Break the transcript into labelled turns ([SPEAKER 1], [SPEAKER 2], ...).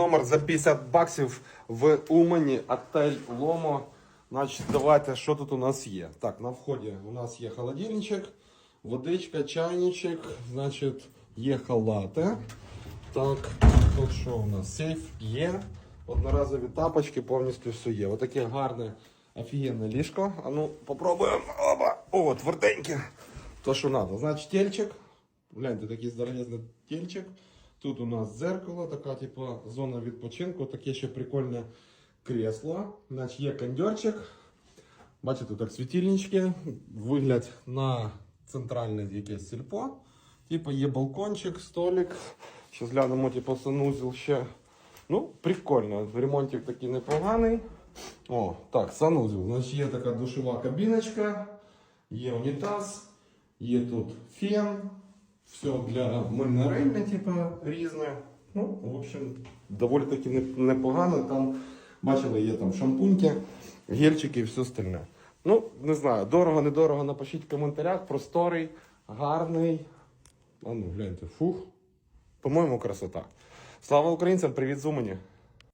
[SPEAKER 1] Номер за 50 баксів в Умані, отель Ломо. Значить, давайте, що тут у нас є. Так, на вході у нас є холодильничок, водичка, чайничок, значить, є халати. Так, тут що у нас? Сейф є. Одноразові тапочки, повністю все є. Отаке гарне, офігенне ліжко. А ну, попробуємо. Оба! О, тверденьке. То, що треба. Значить, тельчик. Гляньте, такий здоровезний тельчик. Тут у нас зеркало, така типу зона відпочинку, таке ще прикольне кресло. Значить, є кондьорчик. Бачите, так світильнички, вигляд на центральне якесь сільпо. Типу є балкончик, столик. Ще глянемо, типу, санузел ще. Ну, прикольно. Ремонтик такий непоганий. О, так, санузел. Значить, є така душова кабіночка, є унітаз, є тут фен. Все для мильнорильне, типу, різне. Ну, в общем, доволі таки непогано. Там, бачили, є там шампуньки, гірчики і все остальне. Ну, не знаю, дорого, недорого, напишіть в коментарях. Просторий, гарний. А ну, гляньте, фух. По-моєму, красота. Слава українцям, привіт з Умані.